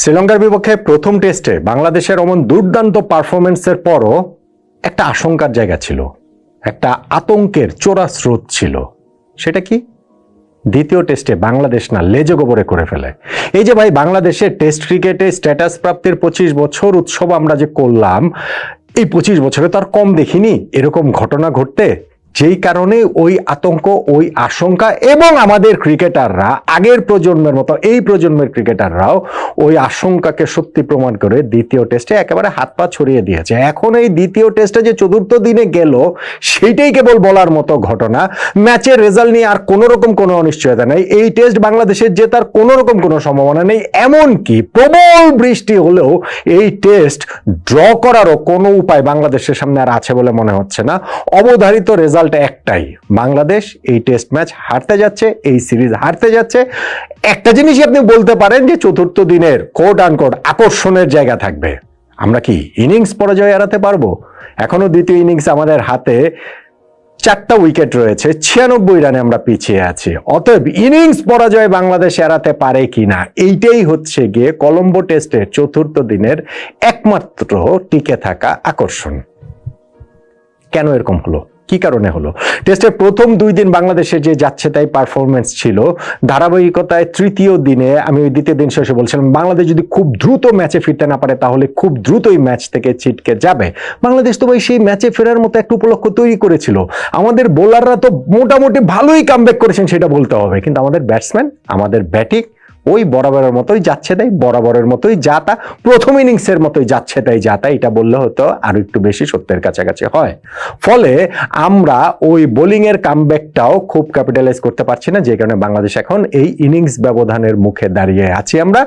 শ্রীলঙ্কার বিপক্ষে প্রথম টেস্টে বাংলাদেশের অমন দুর্দান্ত পারফরমেন্সের পরও একটা আশঙ্কার জায়গা ছিল, একটা আতঙ্কের চোরা স্রোত ছিল। সেটা কি? দ্বিতীয় টেস্টে বাংলাদেশ না লেজে গোবরে করে ফেলে। এই যে ভাই, বাংলাদেশের টেস্ট ক্রিকেটে স্ট্যাটাস প্রাপ্তির পঁচিশ বছর উৎসব আমরা যে করলাম, এই পঁচিশ বছরে তো আর কম দেখিনি। এরকম ঘটনা ঘটতে যেই কারণে ওই আতঙ্ক, ওই আশঙ্কা এবং আমাদের ক্রিকেটাররা, আগের প্রজন্মের মতো, এই প্রজন্মের ক্রিকেটাররাও ওই আশঙ্কাকে সত্যি প্রমাণ করে দ্বিতীয় টেস্টে একেবারে হাত পা ছড়িয়ে দিয়েছে। এখন এই দ্বিতীয় টেস্টে যে চতুর্থ দিনে গেল, সেইটাই কেবল বলার মতো ঘটনা। ম্যাচের রেজাল্ট নিয়ে আর কোনো রকম কোনো অনিশ্চয়তা নেই। এই টেস্ট বাংলাদেশের জেতার কোনো রকম কোনো সম্ভাবনা নেই। এমনকি প্রবল বৃষ্টি হলেও এই টেস্ট ড্র করারও কোনো উপায় বাংলাদেশের সামনে আর আছে বলে মনে হচ্ছে না। অবধারিত রেজাল্ট একটাই। বাংলাদেশ এই টেস্ট ম্যাচ হারতে যাচ্ছে, এই সিরিজ হারতে যাচ্ছে। একটা জিনিসই আপনি বলতে পারেন যে চতুর্থ দিনের কোট আনকোট আকর্ষণের জায়গা থাকবে। আমরা কি ইনিংস পরাজয় এড়াতে পারব? এখনও দ্বিতীয় ইনিংস আমাদের হাতে চারটা উইকেট রয়েছে, ছিয়ানব্বই রানে আমরা পিছিয়ে আছি। অতএব ইনিংস পরাজয় বাংলাদেশ এড়াতে পারে কিনা, এইটাই হচ্ছে গিয়ে কলম্বো টেস্টের চতুর্থ দিনের একমাত্র টিকে থাকা আকর্ষণ। কেন এরকম হলো? কি কারণে হলো? টেস্টের প্রথম দুই দিন বাংলাদেশে যে যাচ্ছে তাই পারফরমেন্স ছিল, ধারাবাহিকতায় তৃতীয় দিনে আমি ওই দ্বিতীয় দিন শেষে বলছিলাম, বাংলাদেশ যদি খুব দ্রুত ম্যাচে ফিরতে না পারে, তাহলে খুব দ্রুতই ম্যাচ থেকে ছিটকে যাবে। বাংলাদেশ তো ভাই সেই ম্যাচে ফেরার মতো একটা উপলক্ষ তৈরি করেছিল। আমাদের বোলাররা তো মোটামুটি ভালোই কামব্যাক করেছেন, সেটা বলতে হবে। কিন্তু আমাদের ব্যাটসম্যান আমাদের ব্যাটিং ওই বরাবরের মতোই যাচ্ছে তাই, বরাবরের মতোই যা তা প্রথম ইনিংসের মতোই যাচ্ছে তাই যা তা এটা বললে হতো আরও একটু বেশি সত্যের কাছাকাছি হয়। ফলে আমরা ওই বোলিং এর কামব্যাকটাও খুব ক্যাপিটালাইজ করতে পারছি না, যে কারণে বাংলাদেশ এখন এই ইনিংস ব্যবধানের মুখে দাঁড়িয়ে আছি আমরা।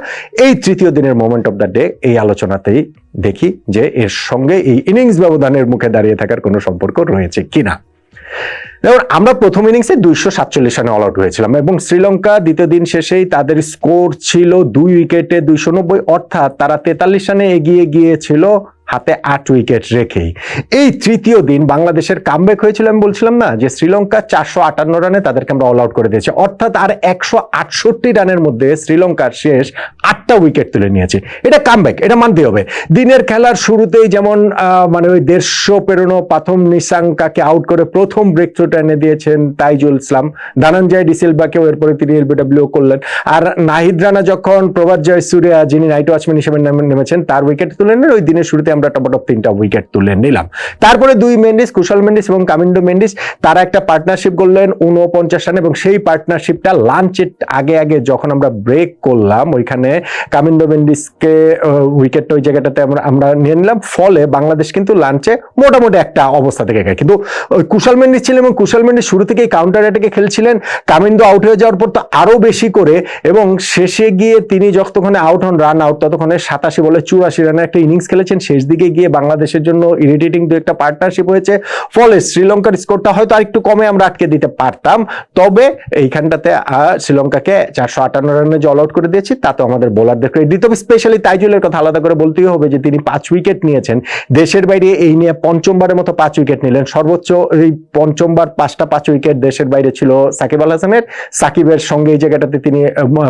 এই তৃতীয় দিনের মোমেন্ট অফ দ্য ডে এই আলোচনাতেই দেখি যে এর সঙ্গে এই ইনিংস ব্যবধানের মুখে দাঁড়িয়ে থাকার কোনো সম্পর্ক রয়েছে কিনা। যেমন আমরা প্রথম ইনিংসে দুইশো সাতচল্লিশ রানে অল আউট হয়েছিলাম এবং শ্রীলঙ্কা দ্বিতীয় দিন শেষেই তাদের স্কোর ছিল দুই উইকেটে দুইশো নব্বই, অর্থাৎ তারা তেতাল্লিশ রানে এগিয়ে গিয়েছিল হাতে আট উইকেট রেখেই। এই তৃতীয় দিন বাংলাদেশের কামব্যাক হয়েছিল, আমি বলছিলাম না, যে শ্রীলঙ্কা চারশো আটান্ন রানে তাদেরকে আমরা অল আউট করে দিয়েছি। অর্থাৎ আর একশো আটষট্টি রানের মধ্যে শ্রীলঙ্কার শেষ আটটা উইকেট তুলে নিয়েছে। এটা কামব্যাক এটা মানতে হবে। দিনের খেলার শুরুতেই যেমন মানে ওই দেড়শো পেরোনো প্রথম নিশাঙ্কাকে আউট করে প্রথম ব্রেক থ্রুটা এনে দিয়েছেন তাইজুল ইসলাম। দানাঞ্জয় ডিসিলভাকেও এরপরে তিনি এলবিডব্লিউ করলেন। আর নাহিদ রানা যখন প্রভাত জয় সুরিয়া যিনি নাইট ওয়াচম্যান হিসেবে নেমেছেন, তার উইকেট তুলে নেন ওই দিনের শুরুতে আমরা টপটপ তিনটা উইকেট তুলে নিলাম। তারপরে দুই মেন্ডিস কুশল মেন্ডিস এবং কামিন্ডো মেন্ডিস তারা একটা পার্টনারশিপ করলেন উনপঞ্চাশ রান এবং সেই পার্টনারশিপটা লাঞ্চের আগে আগে যখন আমরা ব্রেক করলাম, ওইখানে কামিন্ডো মেন্ডিসকে উইকেটটা ওই জায়গাটাতে আমরা আমরা নিয়ে নিলাম। ফলে বাংলাদেশ কিন্তু লাঞ্চে মোটামুটি একটা অবস্থা থেকে গেছে। কিন্তু কুশল মেন্ডিস ছিলেন এবং কুশল মেন্ডিস শুরু থেকেই কাউন্টার অ্যাটাকে খেলছিলেন। কামিন্ডো আউট হয়ে যাওয়ার পর তো আরও বেশি করে এবং শেষে গিয়ে তিনি যতক্ষণে আউট হন রান আউট ততক্ষণে সাতাশি বলে চুরাশি রানের একটা ইনিংস খেলেছেন। শেষ দিকে গিয়ে বাংলাদেশের জন্য ইরিটেটিং দু একটা পার্টনারশিপ হয়েছে। ফলে শ্রীলঙ্কার স্কোরটা হয়তো আরেকটু কমে আমরা আটকে দিতে পারতাম। তবে এইখানটাতে শ্রীলঙ্কাকে চারশো আটান্ন রানে অল আউট করে দিয়েছি। তাতে আমাদের বোলারদের ক্রেডিট তবে স্পেশালি তাইজুলের কথা আলাদা করে বলতেই হবে যে তিনি পাঁচ উইকেট নিয়েছেন। দেশের বাইরে এই নিয়ে পঞ্চমবারের মতো পাঁচ উইকেট নিলেন। সর্বোচ্চ এই পঞ্চমবার পাঁচটা পাঁচ উইকেট দেশের বাইরে ছিল সাকিব আল হাসানের। সাকিবের সঙ্গে এই জায়গাটাতে তিনি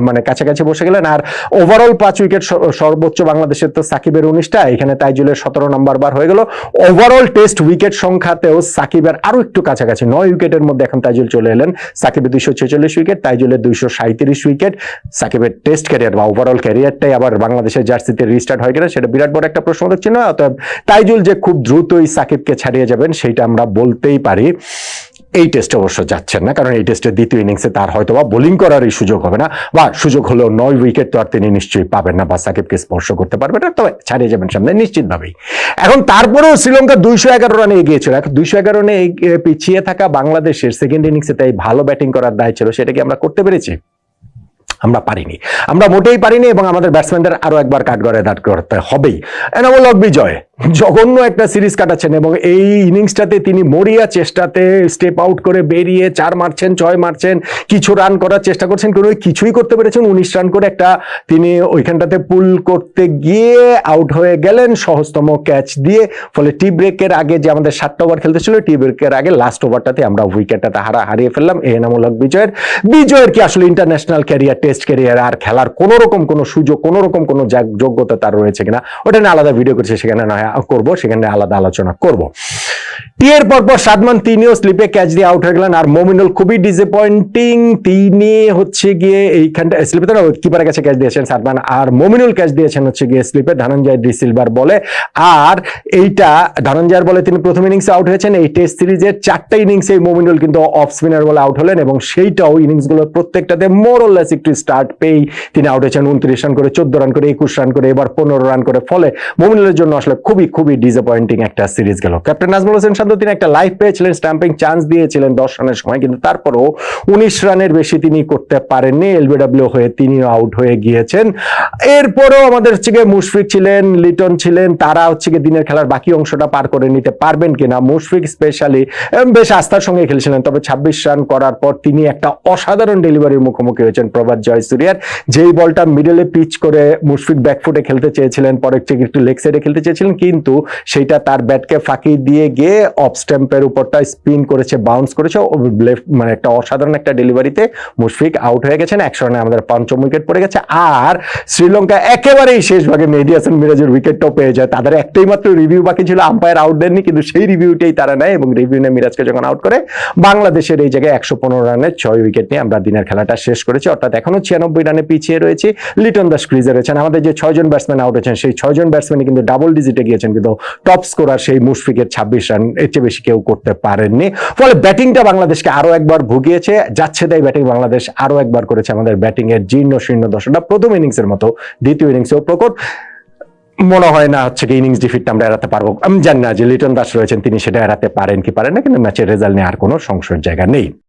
মানে কাছাকাছি বসে গেলেন। আর ওভারঅল পাঁচ উইকেট সর্বোচ্চ বাংলাদেশের তো সাকিবের উনিশটা। এখানে তাইজুলের সতেরো নম্বর বার হয়ে গেল। ওভারঅল টেস্ট উইকেট সংখ্যাতেও সাকিবের আরও একটু কাছাকাছি। নয় উইকেটের মধ্যে এখন তাইজুল চলে এলেন। সাকিবের দুইশো ছেচল্লিশ উইকেট তাইজুলের দুইশো সাঁত্রিশ উইকেট। সাকিবের টেস্ট ক্যারিয়ার বা ওভারঅল ক্যারিয়ারটাই আবার বাংলাদেশের জার্সিতে রিস্টার্ট হয়ে গেলে। সেটা বিরাট বড় একটা প্রশ্ন হচ্ছে না? অতএব তাইজুল যে খুব দ্রুতই সাকিবকে ছাড়িয়ে যাবেন সেইটা আমরা বলতেই পারি। এই টেস্টে অবশ্য যাচ্ছেন না, কারণ এই টেস্টের দ্বিতীয় ইনিংসে তার হয়তো বা বোলিং করারই সুযোগ হবে না, বা সুযোগ হলেও নয় উইকেট তো আর তিনি নিশ্চয়ই পাবেন না, বা সাকিবকে স্পর্শ করতে পারবেন না, তবে ছাড়িয়ে যাবেন সামনে নিশ্চিতভাবেই। এখন তারপরেও শ্রীলঙ্কা দুইশো এগারো রানে এগিয়েছিল এখন দুইশো এগারো রানে পিছিয়ে থাকা বাংলাদেশের সেকেন্ড ইনিংসে তাই ভালো ব্যাটিং করার দায় ছিল, সেটা কি আমরা করতে পেরেছি? আমরা পারিনি। আমরা মোটেই পারিনি এবং আমাদের ব্যাটসম্যানদের আরও একবার কাঠগড়ে দাঁড় করতে হবেই। এনামূলক বিজয়। জঘন্য একটা সিরিজ কাটাচ্ছেন এবং এই ইনিংসটাতে তিনি মরিয়া চেষ্টাতে স্টেপ আউট করে বেরিয়ে চার মারছেন, ছয় মারছেন, কিছু রান করার চেষ্টা করছেন কোনো কিছুই করতে পেরেছেন। উনিশ রান করে একটা তিনি ওইখানটাতে পুল করতে গিয়ে আউট হয়ে গেলেন সহজতম ক্যাচ দিয়ে। ফলে টি ব্রেকের আগে যে আমাদের সাতটা ওভার খেলতে ছিল টি ব্রেকের আগে লাস্ট ওভারটাতে আমরা উইকেটটা হারা হারিয়ে ফেললাম। এনামূলক বিজয়ের বিজয়ের কি আসলে ইন্টারন্যাশনাল ক্যারিয়ার টেস্ট ক্যারিয়ার আর খেলার কোনো রকম কোনো সুযোগ কোনো রকম কোনো যাগ- যোগ্যতা তার রয়েছে কিনা, ওটা নিয়ে আলাদা ভিডিও করছে, সেখানে নয়। করব সেখানে আলাদা আলোচনা করব। টিয়ের পর পর সাদমান তিনিও স্লিপে ক্যাচ দিয়ে আউট হয়ে গেলেন। আর মমিনুল খুবই ডিসঅ্যাপয়েন্টিং তিনি হচ্ছে গিয়ে এইখানটা স্লিপে তো কিপারের কাছে ক্যাচ দিয়েছেন সাদমান, আর মমিনুল ক্যাচ দিয়েছেন হচ্ছে গিয়ে স্লিপে ধনঞ্জয় ডি সিলভার বলে। আর এইটা ধনঞ্জয়ের বলে তিনি প্রথম ইনিংসে আউট হয়েছেন। এই টেস্ট সিরিজের চারটা ইনিংসে মমিনুল কিন্তু অফ স্পিনার বলে আউট হলেন এবং সেইটাও ইনিংসগুলোর প্রত্যেকটাতে মোরলেস একটু স্টার্ট পেয়েই তিনি আউট হয়েছেন। উনত্রিশ রান করে, চোদ্দ রান করে, একুশ রান করে, এবার পনেরো রান করে। ফলে মমিনুলের জন্য আসলে খুবই খুবই ডিসঅ্যাপয়েন্টিং একটা সিরিজ গেল। ক্যাপ্টেন নাজমুল হোসেন শান্ত তিনি একটা লাইফ পেয়েছিলেন স্ট্যাম্পিং চান্স দিয়েছিলেন দশ রানের সময়, কিন্তু তারপরও উনিশ রানের বেশি তিনি করতে পারেননি এলবিডব্লিউ হয়ে তিনি আউট হয়ে গিয়েছেন। এরপরও আমাদের হচ্ছে গিয়ে মুশফিক ছিলেন, লিটন ছিলেন, তারা হচ্ছে গিয়ে দিনের খেলার বাকি অংশটা পার করে নিতে পারবেন কিনা। মুশফিক স্পেশালি বেশ আস্থার সঙ্গে খেলছিলেন, তবে ছাব্বিশ রান করার পর তিনি একটা অসাধারণ ডেলিভারির মুখোমুখি হয়েছেন প্রভাত জয়সুরিয়ার যেই বলটা মিডলে পিচ করে মুশফিক ব্যাকফুটে খেলতে চেয়েছিলেন পরে একটু লেগ সাইডে খেলতে চেয়েছিলেন, কিন্তু সেইটা তার ব্যাটকে ফাঁকি দিয়ে গিয়ে অফ স্ট্যাম্পের উপরটা স্পিন করেছে বাউন্স করেছে লেফট মানে একটা অসাধারণ একটা ডেলিভারিতে মুশফিক আউট হয়ে গেছেন একশো রানে আমাদের পঞ্চম উইকেট পড়ে গেছে, আর শ্রীলঙ্কা একেবারেই শেষ ভাগে মেহেদি হাসান মিরাজের উইকেটটাও পেয়ে যায়, তাদের একটাই মাত্র রিভিউ বাকি ছিল আম্পায়ার আউট দেননি, কিন্তু সেই রিভিউটাই তারা নেয় এবং রিভিউ নিয়ে মিরাজকে যখন আউট করে, বাংলাদেশের এই জায়গায় একশো পনেরো রানের ছয় উইকেট নিয়ে আমরা দিনের খেলাটা শেষ করেছি, অর্থাৎ এখনও ছিয়ানব্বই রানে পিছিয়ে রয়েছে, লিটন দাস ক্রিজে রয়েছেন, আমাদের যে ছয়জন ব্যাটসম্যান আউট হয়েছেন সেই ছয়জন ব্যাটসম্যানই কিন্তু ডাবল ডিজিটে গিয়েছেন, কিন্তু টপ স্কোরার সেই মুশফিকের ছাব্বিশ রান এর চেয়ে বেশি কেউ করতে পারেননি। ফলে ব্যাটিংটা বাংলাদেশকে আরও একবার ভুগিয়েছে, যাচ্ছে তাই ব্যাটিং বাংলাদেশ আরও একবার করেছে আমাদের ব্যাটিংয়ের জীর্ণ শীর্ণ দশটা। প্রথম ইনিংসের মতো, দ্বিতীয় ইনিংসেও প্রকট। মনে হয় না হচ্ছে কি ইনিংস ডিফিটটা আমরা এড়াতে পারব। আমি জানি না যে লিটন দাস রয়েছেন, তিনি সেটা এড়াতে পারেন কি পারেন না, কিন্তু ম্যাচের রেজাল্ট নিয়ে আর কোনো সংশয়ের জায়গা নেই।